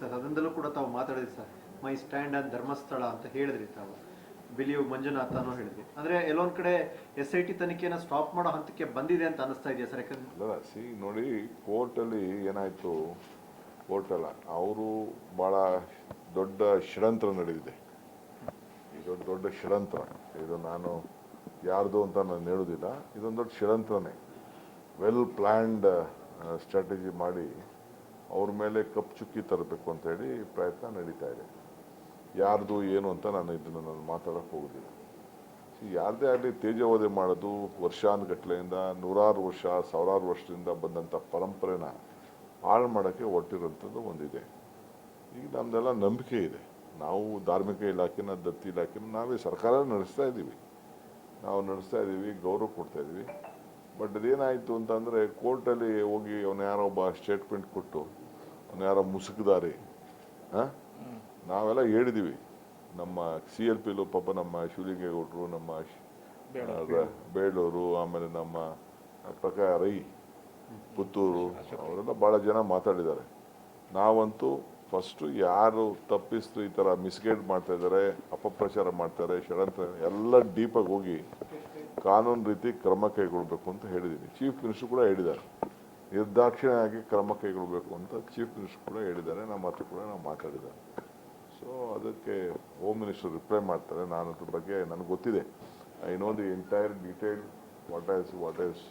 Sir, ಅದರಿಂದಲೂ ಕೂಡ ತಾವು ಮಾತಾಡಿದ್ರಿ sir. My stand on Dharmasthala ಅಂತ ಹೇಳಿದ್ರಿ ತಾವು. ಬಿಲಿಯು ಮಂಜುನಾಥ ಅನ್ನೋ ಹೇಳಿದ್ರಿ. ಅಂದ್ರೆ ಎಲ್ಲೊಂದ್ ಕಡೆ ಎಸ್ ಐ ಟಿ ತನಿಖೆಯನ್ನು ಸ್ಟಾಪ್ ಮಾಡೋ ಹಂತಕ್ಕೆ ಬಂದಿದೆ ಅಂತ ಅನಿಸ್ತಾ ಇದೆಯಾ ಸರ್? ಯಾಕಂದ್ರೆ ಸಿ, ನೋಡಿ, ಕೋರ್ಟಲ್ಲಿ ಏನಾಯಿತು ಕೋರ್ಟಲ್ಲ, ಅವರು ಭಾಳ ದೊಡ್ಡ ಷಡ್ಯಂತ್ರ ನಡೆದಿದೆ. ಇದು ದೊಡ್ಡ ಷಡ್ಯಂತ್ರ. ಇದು ನಾನು ಯಾರ್ದು ಅಂತ ನಾನು ಹೇಳೋದಿಲ್ಲ. ಇದೊಂದು ದೊಡ್ಡ ಷಡ್ಯಂತ್ರನೇ. ವೆಲ್ ಪ್ಲ್ಯಾಂಡ್ ಸ್ಟ್ರಾಟಜಿ ಮಾಡಿ ಅವ್ರ ಮೇಲೆ ಕಪ್ಪು ಚುಕ್ಕಿ ತರಬೇಕು ಅಂತ ಹೇಳಿ ಪ್ರಯತ್ನ ನಡೀತಾ ಇದೆ. ಯಾರ್ದು ಏನು ಅಂತ ನಾನು ಇದನ್ನು ನಾನು ಮಾತಾಡೋಕೆ ಹೋಗೋದಿಲ್ಲ. ಯಾರದೇ ಆಗಲಿ ತೇಜವಧೆ ಮಾಡೋದು ವರ್ಷಾನುಗಟ್ಲೆಯಿಂದ ನೂರಾರು ವರ್ಷ, ಸಾವಿರಾರು ವರ್ಷದಿಂದ ಬಂದಂಥ ಪರಂಪರೆನ ಹಾಳು ಮಾಡೋಕ್ಕೆ ಹೊರಟಿರೋಂಥದ್ದು ಒಂದಿದೆ. ಈಗ ನಮ್ಮದೆಲ್ಲ ನಂಬಿಕೆ ಇದೆ. ನಾವು ಧಾರ್ಮಿಕ ಇಲಾಖೆನ, ದತ್ತಿ ಇಲಾಖೆನ ನಾವೇ ಸರ್ಕಾರ ನಡೆಸ್ತಾ ಇದ್ದೀವಿ ನಾವು ನಡೆಸ್ತಾ ಇದ್ದೀವಿ ಗೌರವ ಕೊಡ್ತಾ ಇದ್ದೀವಿ ಬಟ್ ಅದೇನಾಯಿತು ಅಂತಂದರೆ ಕೋರ್ಟಲ್ಲಿ ಹೋಗಿ ಅವನು ಯಾರೋ ಒಬ್ಬ ಸ್ಟೇಟ್ಮೆಂಟ್ ಕೊಟ್ಟು ಅವನು ಯಾರೋ ಮುಸುಕುದಾರಿ ಹಾಂ? ನಾವೆಲ್ಲ ಹೇಳಿದ್ದೀವಿ ನಮ್ಮ ಸಿ ಎಲ್ ಪಿಲು ಪಾಪ ನಮ್ಮ ಶಿವಲಿಂಗೇಗೌಡರು ನಮ್ಮ ಬೇಳೂರು. ಆಮೇಲೆ ನಮ್ಮ ಪ್ರಕಾರ ರೈ ಪುತ್ತೂರು ಅವರೆಲ್ಲ ಭಾಳ ಜನ ಮಾತಾಡಿದ್ದಾರೆ. ನಾವಂತೂ ಫಸ್ಟು ಯಾರು ತಪ್ಪಿಸ್ತು ಈ ಥರ ಮಿಸ್ಗೈಡ್ ಮಾಡ್ತಾ ಇದ್ದಾರೆ ಅಪಪ್ರಚಾರ ಮಾಡ್ತಾರೆ ಷಡಂತ್ರ ಎಲ್ಲ ಡೀಪಾಗಿ ಹೋಗಿ ಕಾನೂನು ರೀತಿ ಕ್ರಮ ಕೈಗೊಳ್ಬೇಕು ಅಂತ ಹೇಳಿದ್ದೀನಿ. ಚೀಫ್ ಮಿನಿಸ್ಟರ್ ಕೂಡ ಹೇಳಿದ್ದಾರೆ. ನಿರ್ದಾಕ್ಷಿಣ್ಯವಾಗಿ ಕ್ರಮ ಕೈಗೊಳ್ಬೇಕು ಅಂತ ಚೀಫ್ ಮಿನಿಸ್ಟರ್ ಕೂಡ ಹೇಳಿದ್ದಾರೆ. ನಮ್ಮ ಹತ್ರ ಕೂಡ ನಾವು ಮಾತಾಡಿದ್ದಾರೆ. ಸೊ ಅದಕ್ಕೆ ಹೋಮ್ ಮಿನಿಸ್ಟರ್ ರಿಪ್ಲೈ ಮಾಡ್ತಾರೆ. ನಾನು ಅದ್ರ ಬಗ್ಗೆ ನನಗೆ ಗೊತ್ತಿದೆ. I know the entire detail what is what is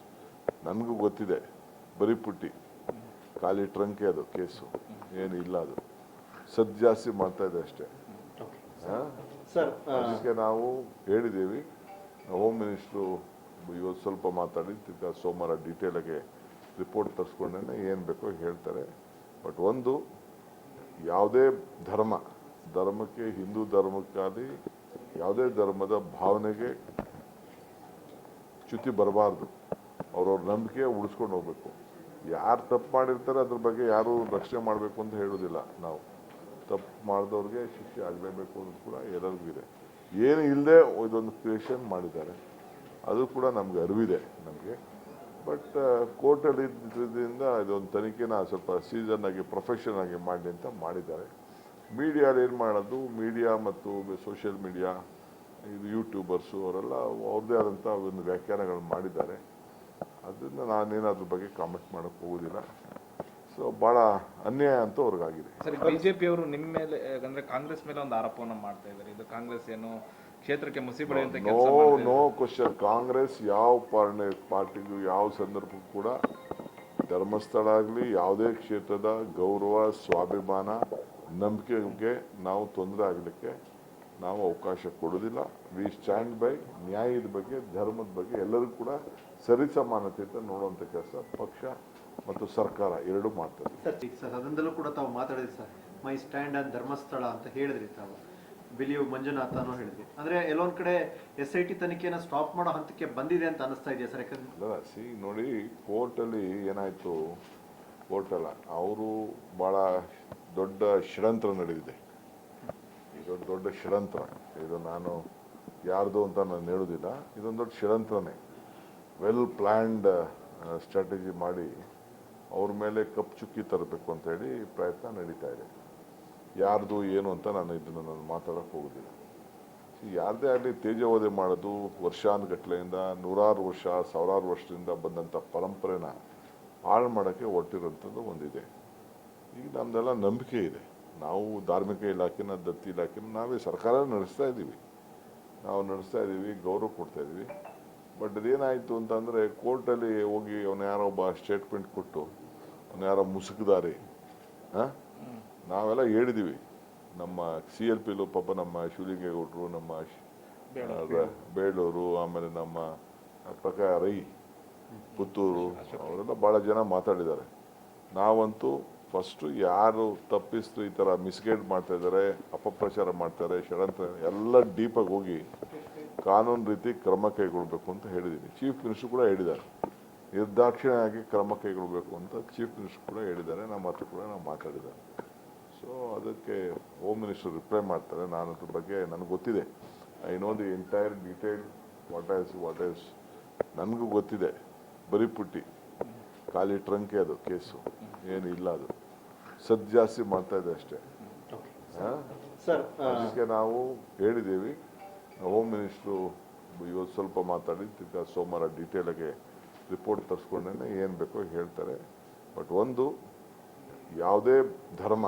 ನನಗೂ ಗೊತ್ತಿದೆ. ಬರೀ ಪುಟ್ಟಿ. ಖಾಲಿ ಟ್ರಂಕೆ ಅದು ಕೇಸು. ಏನು ಇಲ್ಲ ಅದು. ಸದ್ ಜಾಸ್ತಿ ಮಾಡ್ತಾ ಇದೆ ಅಷ್ಟೇ. ಹಾಂ? ಸರ್ ಅದಕ್ಕೆ ನಾವು ಹೇಳಿದ್ದೀವಿ. ಹೋಮ್ ಮಿನಿಸ್ಟ್ರು ಇವತ್ತು ಸ್ವಲ್ಪ ಮಾತಾಡಿ ತಿರ್ಗಾ ಸೋಮವಾರ ಡೀಟೇಲಾಗಿ ರಿಪೋರ್ಟ್ ತರಿಸ್ಕೊಂಡೇ ಏನು ಬೇಕೋ ಹೇಳ್ತಾರೆ. ಬಟ್ ಒಂದು, ಯಾವುದೇ ಧರ್ಮ, ಧರ್ಮಕ್ಕೆ, ಹಿಂದೂ ಧರ್ಮಕ್ಕಾಗಿ ಯಾವುದೇ ಧರ್ಮದ ಭಾವನೆಗೆ ಚ್ಯುತಿ ಬರಬಾರ್ದು. ಅವ್ರವ್ರ ನಂಬಿಕೆ ಉಳಿಸ್ಕೊಂಡು ಹೋಗಬೇಕು. ಯಾರು ತಪ್ಪು ಮಾಡಿರ್ತಾರೆ, ಅದ್ರ ಬಗ್ಗೆ ಯಾರು ರಕ್ಷಣೆ ಮಾಡಬೇಕು ಅಂತ ಹೇಳೋದಿಲ್ಲ ನಾವು. ತಪ್ಪು ಮಾಡಿದವ್ರಿಗೆ ಶಿಕ್ಷೆ ಆಗಲೇಬೇಕು ಅನ್ನೋದು ಕೂಡ ಎಲ್ಲರಿಗೂ ಇದೆ. ಏನು ಇಲ್ಲದೆ ಇದೊಂದು ಕ್ರಿಯೇಷನ್ ಮಾಡಿದ್ದಾರೆ. ಅದು ಕೂಡ ನಮ್ಗೆ ಅರಿವಿದೆ ನಮಗೆ. ಬಟ್ ಕೋರ್ಟಲ್ಲಿ ಇದ್ದಿದ್ದರಿಂದ ಇದೊಂದು ತನಿಖೆನ ಸ್ವಲ್ಪ ಸೀಸನ್ ಆಗಿ ಪ್ರೊಫೆಷನ್ ಆಗಿ ಮಾಡಿ ಅಂತ ಮಾಡಿದ್ದಾರೆ. ಮೀಡಿಯಾದಲ್ಲಿ ಏನು ಮಾಡೋದು? ಮೀಡಿಯಾ ಮತ್ತು ಸೋಷಿಯಲ್ ಮೀಡಿಯಾ ಇದು ಯೂಟ್ಯೂಬರ್ಸು ಅವರೆಲ್ಲ ಅವ್ರದ್ದೇ ಆದಂಥ ಒಂದು ವ್ಯಾಖ್ಯಾನಗಳು ಮಾಡಿದ್ದಾರೆ. ಅದರಿಂದ ನಾನೇನಾದ್ರ ಬಗ್ಗೆ ಕಾಮೆಂಟ್ ಮಾಡೋಕ್ಕೆ ಹೋಗೋದಿಲ್ಲ. ಸೊ ಭಾಳ ಅನ್ಯಾಯ ಅಂತೂ ಅವ್ರಿಗಾಗಿದೆ. ಸರ್ ಬಿಜೆಪಿ ಅವರು ನಿಮ್ಮ ಮೇಲೆ ಅಂದ್ರೆ ಕಾಂಗ್ರೆಸ್ ಮೇಲೆ ಒಂದು ಆರೋಪವನ್ನು ಮಾಡ್ತಾ ಇದ್ದಾರೆ ಇದು ಕಾಂಗ್ರೆಸ್ ಏನು ಕ್ಷೇತ್ರಕ್ಕೆ ಮುಸಿಬಡಿಯುವಂತ ನೋ ಕೆಲಸ ನೋ ಕ್ವಶನ್ ಕಾಂಗ್ರೆಸ್ ಯಾವ ಪಾರ್ನೆ ಪಾರ್ಟಿಗೂ ಯಾವ ಸಂದರ್ಭಕ್ಕೂ ಕೂಡ ಧರ್ಮಸ್ಥಳ ಆಗಲಿ ಯಾವುದೇ ಕ್ಷೇತ್ರದ ಗೌರವ ಸ್ವಾಭಿಮಾನ ನಂಬಿಕೆಗೆ ನಾವು ತೊಂದರೆ ಆಗಲಿಕ್ಕೆ ನಾವು ಅವಕಾಶ ಕೊಡೋದಿಲ್ಲ ವಿ ಸ್ಟ್ಯಾಂಡ್ ಬೈ ನ್ಯಾಯದ ಬಗ್ಗೆ ಧರ್ಮದ ಬಗ್ಗೆ ಎಲ್ಲರಿಗೂ ಕೂಡ ಸರಿಸಮಾನತೆಯಿಂದ ನೋಡುವಂಥ ಕೆಲಸ ಪಕ್ಷ ಮತ್ತು ಸರ್ಕಾರ ಎರಡೂ ಮಾಡ್ತದೆ. ಸರ್ ಸರ್ ಅದರಿಂದಲೂ ಕೂಡ ತಾವು ಮಾತಾಡಿದ್ರಿ sir. My stand on Dharmasthala ಅಂತ ಹೇಳಿದ್ರಿ ತಾವು. ಬಿಲಿಯು ಮಂಜುನಾಥ ಅನ್ನೋ ಹೇಳಿದ್ರಿ. ಅಂದ್ರೆ ಎಲ್ಲೊಂದ್ ಕಡೆ ಎಸ್ ಐ ಟಿ ತನಿಖೆಯನ್ನು ಸ್ಟಾಪ್ ಮಾಡೋ ಹಂತಕ್ಕೆ ಬಂದಿದೆ ಅಂತ ಅನಿಸ್ತಾ ಇದೆಯಾ ಸರ್? ಯಾಕಂದ್ರೆ ಅಲ್ಲ ಸಿ ನೋಡಿ ಕೋರ್ಟಲ್ಲಿ ಏನಾಯಿತು ಕೋರ್ಟಲ್ಲ ಅವರು ಭಾಳ ದೊಡ್ಡ ಷಡ್ಯಂತ್ರ ನಡೆದಿದೆ. ಇದು ದೊಡ್ಡ ಷಡ್ಯಂತ್ರ. ಇದು ನಾನು ಯಾರ್ದು ಅಂತ ನಾನು ಹೇಳೋದಿಲ್ಲ. ಇದೊಂದು ದೊಡ್ಡ ಷಡ್ಯಂತ್ರನೇ. ವೆಲ್ ಪ್ಲ್ಯಾಂಡ್ ಸ್ಟ್ರಾಟಜಿ ಮಾಡಿ ಅವ್ರ ಮೇಲೆ ಕಪ್ಪು ಚುಕ್ಕಿ ತರಬೇಕು ಅಂತ ಹೇಳಿ ಪ್ರಯತ್ನ ನಡೀತಾ ಇದೆ. ಯಾರ್ದು ಏನು ಅಂತ ನಾನು ಇದನ್ನು ನಾನು ಮಾತಾಡೋಕೆ ಹೋಗೋದಿಲ್ಲ. ಯಾರದೇ ಆಗಲಿ ತೇಜವಧೆ ಮಾಡೋದು ವರ್ಷಾನುಗಟ್ಲೆಯಿಂದ ನೂರಾರು ವರ್ಷ, ಸಾವಿರಾರು ವರ್ಷದಿಂದ ಬಂದಂಥ ಪರಂಪರೆನ ಹಾಳು ಮಾಡೋಕ್ಕೆ ಹೊರಟಿರೋಂಥದ್ದು ಒಂದಿದೆ. ಈಗ ನಮ್ಮದೆಲ್ಲ ನಂಬಿಕೆ ಇದೆ. ನಾವು ಧಾರ್ಮಿಕ ಇಲಾಖೆನ, ದತ್ತಿ ಇಲಾಖೆನ ನಾವೇ ಸರ್ಕಾರ ನಡೆಸ್ತಾ ಇದ್ದೀವಿ ನಾವು ನಡೆಸ್ತಾ ಇದ್ದೀವಿ ಗೌರವ ಕೊಡ್ತಾ ಇದ್ದೀವಿ ಬಟ್ ಅದೇನಾಯಿತು ಅಂತಂದರೆ ಕೋರ್ಟಲ್ಲಿ ಹೋಗಿ ಅವನು ಯಾರೋ ಒಬ್ಬ ಸ್ಟೇಟ್ಮೆಂಟ್ ಕೊಟ್ಟು ಅವನು ಯಾರೋ ಮುಸುಕುದಾರಿ. ಹಾಂ? ನಾವೆಲ್ಲ ಹೇಳಿದ್ದೀವಿ ನಮ್ಮ ಸಿ ಎಲ್ ಪಿಲು ಪಾಪ ನಮ್ಮ ಶಿವಲಿಂಗೇಗೌಡರು ನಮ್ಮ ಬೇಳೂರು ಆಮೇಲೆ ನಮ್ಮ ಪ್ರಕಾರ ರೈ ಪುತ್ತೂರು ಅವರೆಲ್ಲ ಭಾಳ ಜನ ಮಾತಾಡಿದ್ದಾರೆ. ನಾವಂತೂ ಫಸ್ಟು ಯಾರು ತಪ್ಪಿಸ್ತು ಈ ಥರ ಮಿಸ್ಗೈಡ್ ಮಾಡ್ತಾ ಇದ್ದಾರೆ ಅಪಪ್ರಚಾರ ಮಾಡ್ತಾರೆ ಷಡಂತ್ರ ಎಲ್ಲ ಡೀಪಾಗಿ ಹೋಗಿ ಕಾನೂನು ರೀತಿ ಕ್ರಮ ಕೈಗೊಳ್ಬೇಕು ಅಂತ ಹೇಳಿದ್ದೀನಿ. ಚೀಫ್ ಮಿನಿಸ್ಟರ್ ಕೂಡ ಹೇಳಿದ್ದಾರೆ. ನಿರ್ದಾಕ್ಷಿಣ್ಯವಾಗಿ ಕ್ರಮ ಕೈಗೊಳ್ಬೇಕು ಅಂತ ಚೀಫ್ ಮಿನಿಸ್ಟರ್ ಕೂಡ ಹೇಳಿದ್ದಾರೆ. ನಮ್ಮ ಹತ್ರ ಕೂಡ ನಾವು ಮಾತಾಡಿದ್ದಾರೆ. ಸೊ ಅದಕ್ಕೆ ಹೋಮ್ ಮಿನಿಸ್ಟರ್ ರಿಪ್ಲೈ ಮಾಡ್ತಾರೆ. ನಾನು ಅದ್ರ ಬಗ್ಗೆ ನನಗೆ ಗೊತ್ತಿದೆ. I know the entire detail what is what is ನನಗೂ ಗೊತ್ತಿದೆ. ಬರೀ ಪುಟ್ಟಿ. ಖಾಲಿ ಟ್ರಂಕೆ ಅದು ಕೇಸು. ಏನು ಇಲ್ಲ ಅದು. ಸದ್ ಜಾಸ್ತಿ ಮಾಡ್ತಾ ಇದೆ ಅಷ್ಟೇ. ಓಕೆ ಹಾ? ಸರ್ ಅದಕ್ಕೆ ನಾವು ಹೇಳಿದ್ದೀವಿ. ಹೋಮ್ ಮಿನಿಸ್ಟ್ರು ಇವತ್ತು ಸ್ವಲ್ಪ ಮಾತಾಡಿ, ತಿರ್ಗಾ ಸೋಮವಾರ ಡೀಟೇಲಾಗಿ ರಿಪೋರ್ಟ್ ತರಿಸ್ಕೊಂಡೇ ಏನು ಬೇಕೋ ಹೇಳ್ತಾರೆ. ಬಟ್ ಒಂದು, ಯಾವುದೇ ಧರ್ಮ,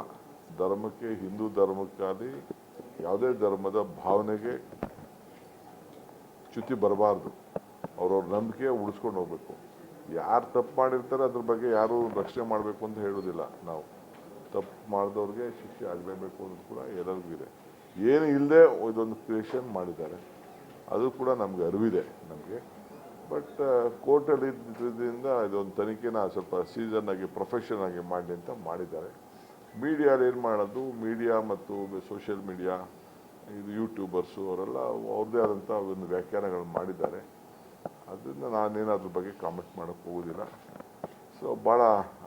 ಧರ್ಮಕ್ಕೆ, ಹಿಂದೂ ಧರ್ಮಕ್ಕಾಗಿ ಯಾವುದೇ ಧರ್ಮದ ಭಾವನೆಗೆ ಚ್ಯುತಿ ಬರಬಾರ್ದು. ಅವ್ರವ್ರ ನಂಬಿಕೆ ಉಳಿಸ್ಕೊಂಡು ಹೋಗಬೇಕು. ಯಾರು ತಪ್ಪು ಮಾಡಿರ್ತಾರೆ, ಅದ್ರ ಬಗ್ಗೆ ಯಾರು ರಕ್ಷಣೆ ಮಾಡಬೇಕು ಅಂತ ಹೇಳೋದಿಲ್ಲ ನಾವು. ತಪ್ಪು ಮಾಡಿದವ್ರಿಗೆ ಶಿಕ್ಷೆ ಆಗಲೇಬೇಕು ಅನ್ನೋದು ಕೂಡ ಎಲ್ಲರಿಗೂ ಇದೆ. ಏನು ಇಲ್ಲದೆ ಇದೊಂದು ಕ್ರಿಯೇಷನ್ ಮಾಡಿದ್ದಾರೆ. ಅದು ಕೂಡ ನಮಗೆ ಅರಿವಿದೆ ನಮಗೆ. ಬಟ್ ಕೋರ್ಟಲ್ಲಿ ಇದ್ದಿದ್ದರಿಂದ ಇದೊಂದು ತನಿಖೆನ ಸ್ವಲ್ಪ ಸೀಸನ್ ಆಗಿ ಪ್ರೊಫೆಷನ್ ಆಗಿ ಮಾಡಲಿ ಅಂತ ಮಾಡಿದ್ದಾರೆ. ಮೀಡಿಯಾದಲ್ಲಿ ಏನು ಮಾಡೋದು? ಮೀಡಿಯಾ ಮತ್ತು ಸೋಷಿಯಲ್ ಮೀಡಿಯಾ ಇದು ಯೂಟ್ಯೂಬರ್ಸು ಅವರೆಲ್ಲ ಅವ್ರದ್ದೇ ಆದಂಥ ಒಂದು ವ್ಯಾಖ್ಯಾನಗಳನ್ನು ಮಾಡಿದ್ದಾರೆ. ಅದರಿಂದ ನಾನೇನು ಅದ್ರ ಬಗ್ಗೆ ಕಾಮೆಂಟ್ ಮಾಡೋಕ್ಕೆ ಹೋಗೋದಿಲ್ಲ. ಸೊ ಭಾಳ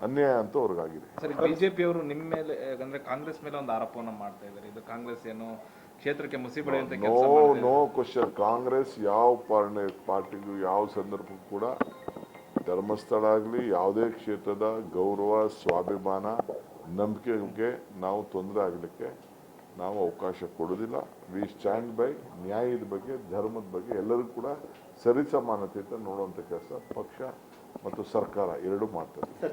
ಅನ್ಯಾಯ ಅಂತ ಅವ್ರಿಗಾಗಿದೆ. ಸರಿ ಬಿಜೆಪಿ ಅವರು ನಿಮ್ಮ ಮೇಲೆ ಅಂದ್ರೆ ಕಾಂಗ್ರೆಸ್ ಮೇಲೆ ಒಂದು ಆರೋಪವನ್ನು ಮಾಡ್ತಾ ಇದ್ದಾರೆ. ಇದು ಕಾಂಗ್ರೆಸ್ ಏನು ಕ್ಷೇತ್ರಕ್ಕೆ ಮುಸಿ ಅಂತ ನೋ ನೋ ಕ್ವಶನ್ ಕಾಂಗ್ರೆಸ್ ಯಾವ ಪಾರ್ಟಿ ಪಾರ್ಟಿಗೂ ಯಾವ ಸಂದರ್ಭಕ್ಕೂ ಕೂಡ ಧರ್ಮಸ್ಥಳ ಆಗಲಿ ಯಾವುದೇ ಕ್ಷೇತ್ರದ ಗೌರವ ಸ್ವಾಭಿಮಾನ ನಂಬಿಕೆಗೆ ನಾವು ತೊಂದರೆ ಆಗಲಿಕ್ಕೆ ನಾವು ಅವಕಾಶ ಕೊಡೋದಿಲ್ಲ ವಿ ಸ್ಟ್ಯಾಂಡ್ ಬೈ ನ್ಯಾಯದ ಬಗ್ಗೆ ಧರ್ಮದ ಬಗ್ಗೆ ಎಲ್ಲರಿಗೂ ಕೂಡ ಸರಿಸಮಾನತೆಯಿಂದ ನೋಡುವಂಥ ಕೆಲಸ ಪಕ್ಷ ಮತ್ತು ಸರ್ಕಾರ ಎರಡೂ ಮಾಡ್ತದೆ.